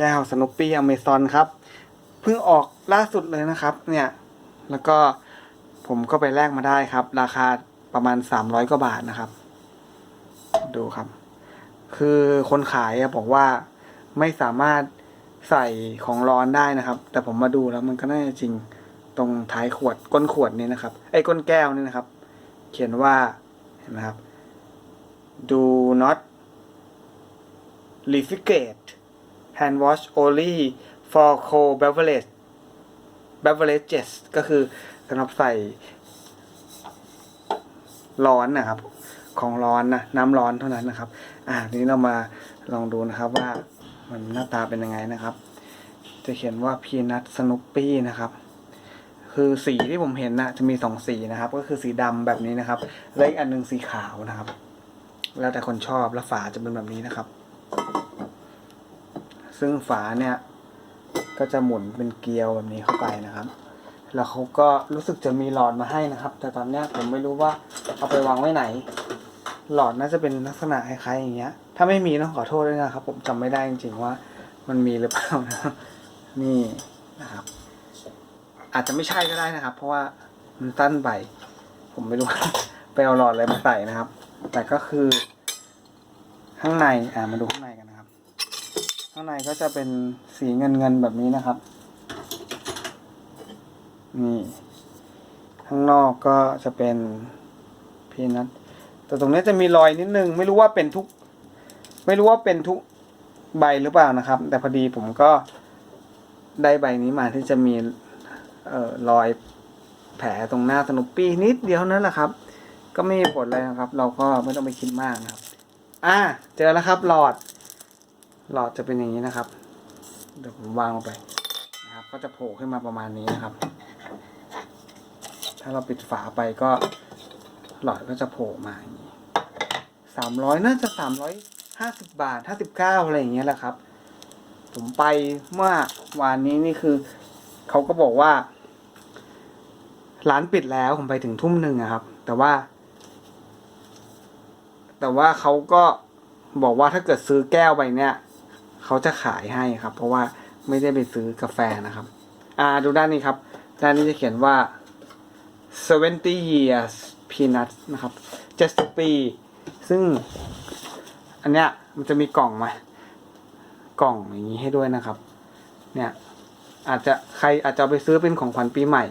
แก้วสนุปปี้อเมซอนครับ เพิ่งออกล่าสุดเลยนะครับ เนี่ย แล้วก็ผมก็ไปแลกมาได้ครับ ราคาประมาณสามร้อยกว่าบาทนะครับ ดูครับ คือคนขายบอกว่าไม่สามารถใส่ของร้อนได้นะครับ แต่ผมมาดูแล้วมันก็น่าจะจริงตรงท้ายขวดก้นขวดนี่นะครับ ไอ้ก้นแก้วนี่นะครับ เขียนว่าเห็นไหมครับ do not refrigerate hand wash only for cold beverage beverages ก็คือสำหรับใส่ร้อนนะครับ ของร้อนนะน้ำร้อนเท่านั้นนะครับ อ่าทีนี้เรามาลองดูนะครับว่ามันหน้าตาเป็นยังไงนะครับ จะเขียนว่า peanut snoopy นะครับ คือสีที่ผมเห็นนะจะมีสองสีนะครับ ก็คือสีดำแบบนี้นะครับและอีกอันหนึ่งสีขาวนะครับ แล้วแต่คนชอบแล้วฝาจะเป็นแบบนี้นะครับ ซึ่งฝาเนี่ย ก็จะหมุนเป็นเกลียวแบบนี้เข้าไปนะครับ แล้วเขาก็รู้สึกจะมีหลอดมาให้นะครับ แต่ตอนเนี้ยผมไม่รู้ว่าเอาไปวางไว้ไหน หลอดน่าจะเป็นลักษณะคล้ายๆอย่างเงี้ย ถ้าไม่มีต้องขอโทษด้วยนะครับ ผมจำไม่ได้จริงๆว่า มันมีหรือเปล่านะนี่นะครับ อาจจะไม่ใช่ก็ได้นะครับ เพราะว่ามันตั้นไปผมไม่รู้ไปเอาหลอดอะไรมาใส่นะครับ แต่ก็คือข้างในอ่ามาดูข้างในกัน ข้างในก็จะเป็นสีเงินเงินๆแบบนี้นะครับ นี่ ข้างนอกก็จะเป็นพีนัทแต่ตรงนี้จะมีรอยนิดนึง ไม่รู้ว่าเป็นทุก ไม่รู้ว่าเป็นทุกใบหรือเปล่านะครับ แต่พอดีผมก็ได้ใบนี้มาที่จะมีเอ่อรอยแผลตรงหน้าสนุปปี้นิดเดียวนั้นแหละครับ ก็ไม่มีผลอะไรนะครับ เราก็ไม่ต้องไปคิดมากนะครับ อ่า เจอแล้วครับหลอด หลอดจะเป็นอย่างนี้นะครับ เดี๋ยวผมวางลงไปนะครับ ก็จะโผล่ขึ้นมาประมาณนี้นะครับ ถ้าเราปิดฝาไปก็หลอดก็จะโผล่มาอย่างนี้สามร้อยน่าจะสามร้อยห้าสิบบาทห้าสิบเก้าอะไรอย่างเงี้ยแหละครับ ผมไปเมื่อวานนี้นี่คือเขาก็บอกว่า ร้านปิดแล้วผมไปถึงทุ่มหนึ่งอะครับ แต่ว่า แต่ว่าเขาก็บอกว่าถ้าเกิดซื้อแก้วใบเนี้ย เขาจะขายให้ครับ เพราะว่าไม่ได้ไปซื้อกาแฟนะครับ อ่าดูด้านนี้ครับ ด้านนี้จะเขียนว่า70 years peanuts นะครับ70ปี ซึ่ง อันเนี้ยมันจะมีกล่องมากล่องอย่างนี้ให้ด้วยนะครับ เนี่ยอาจจะใครอาจจะเอาไปซื้อเป็นของขวัญปีใหม่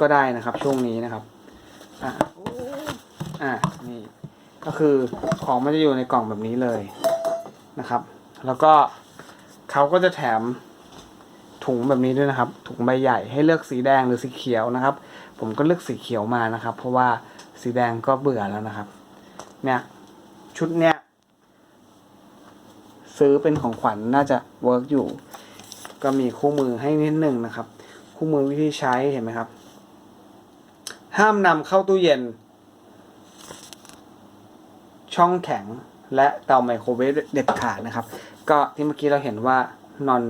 ก็ได้นะครับ ช่วงนี้นะครับ อ่าอ่านี่ก็คือของมันจะอยู่ในกล่องแบบนี้เลยนะครับ แล้วก็เขาก็จะแถมถุงแบบนี้ด้วยนะครับ ถุงใบใหญ่ให้เลือกสีแดงหรือสีเขียวนะครับ ผมก็เลือกสีเขียวมานะครับ เพราะว่าสีแดงก็เบื่อแล้วนะครับ เนี่ยชุดเนี้ยซื้อเป็นของขวัญน่าจะเวิร์กอยู่ ก็มีคู่มือให้นิดหนึ่งนะครับ คู่มือวิธีใช้เห็นไหมครับ ห้ามนำเข้าตู้เย็น ช่องแข็งและเตาไมโครเวฟเด็ดขาดนะครับ ก็ที่เมื่อกี้เราเห็นว่านอน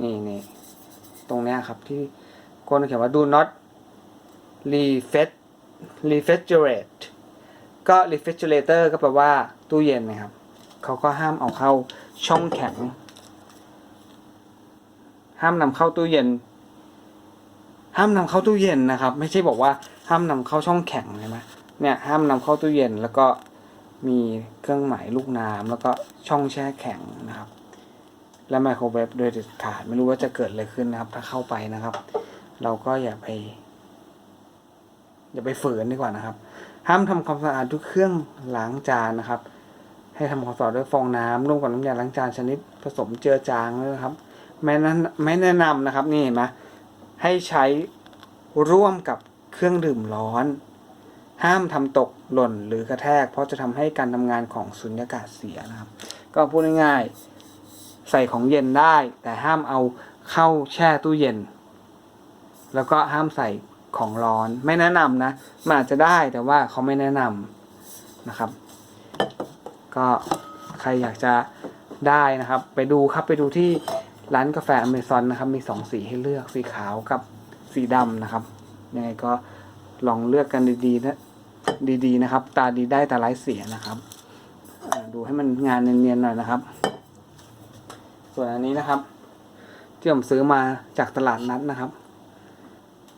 นี่นี่ตรงเนี้ยครับที่คนเขียนว่า do not refrigerate refrigerate ก็ refrigerator ก็แปลว่าตู้เย็นนะครับ เขาก็ห้ามเอาเข้าช่องแข็ง ห้ามนำเข้าตู้เย็น ห้ามนำเข้าตู้เย็นนะครับ ไม่ใช่บอกว่าห้ามนำเข้าช่องแข็งใช่ไหมเนี่ยห้ามนำเข้าตู้เย็นแล้วก็ มีเครื่องหมายลูกน้ำแล้วก็ช่องแช่แข็งนะครับ และไมโครเวฟโดยเด็ดขาดไม่รู้ว่าจะเกิดอะไรขึ้นนะครับ ถ้าเข้าไปนะครับ เราก็อย่าไป อย่าไปฝืนดีกว่านะครับ ห้ามทำความสะอาดทุกเครื่องล้างจานนะครับ ให้ทำความสะอาดด้วยฟองน้ำร่วมกับน้ำยาล้างจานชนิดผสมเจือจางด้วยนะครับไม่แนะไม่แนะนำนะครับนี่เห็นไหมให้ใช้ร่วมกับเครื่องดื่มร้อน ห้ามทำตกหล่นหรือกระแทก เพราะจะทำให้การทำงานของสุญญากาศเสียนะครับ ก็พูดง่ายๆใส่ของเย็นได้ แต่ห้ามเอาเข้าแช่ตู้เย็น แล้วก็ห้ามใส่ของร้อนไม่แนะนำนะมันอาจจะได้แต่ว่าเขาไม่แนะนำนะครับ ก็ใครอยากจะได้นะครับ ไปดูครับไปดูที่ร้านกาแฟอเมซอนนะครับ มีสองสีให้เลือกสีขาวกับสีดำนะครับยังไงก็ลองเลือกกันดีๆนะ ดีๆนะครับ ตาดีได้ตาร้ายเสียนะครับดูให้มันงานเนียนๆหน่อยนะครับ ส่วนอันนี้นะครับ ที่ผมซื้อมาจากตลาดนัดนะครับ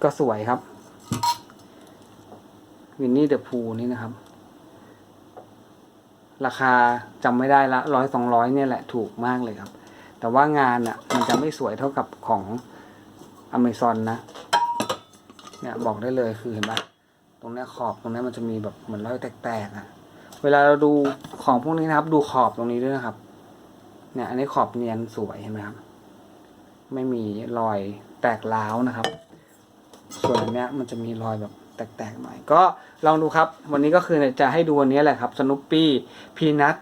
ก็สวยครับวินนี่เดอะพูนี่นะครับ ราคาจำไม่ได้ละร้อยสองร้อยเนี่ยแหละถูกมากเลยครับ แต่ว่างานอะ มันจะไม่สวยเท่ากับของอเมซอนนะ เนี่ยบอกได้เลยคือเห็นปะ ตรงนี้ขอบตรงนี้มันจะมีแบบเหมือนรอยแตกๆอะ เวลาเราดูของพวกนี้นะครับ ดูขอบตรงนี้ด้วยนะครับ เนี่ย อันนี้ขอบเนียนสวยเห็นไหมครับ ไม่มีรอยแตกร้าวนะครับ ส่วนอันเนี้ยมันจะมีรอยแบบแตกๆหน่อย ก็ลองดูครับ วันนี้ก็คือจะให้ดูวันนี้แหละครับสนุปปี้พีนัท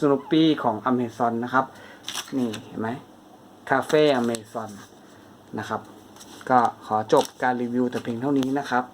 สนุปปี้ของอเมซอนนะครับ นี่เห็นไหมคาเฟ่อเมซอนนะครับ ก็ขอจบการรีวิวแต่เพียงเท่านี้นะครับ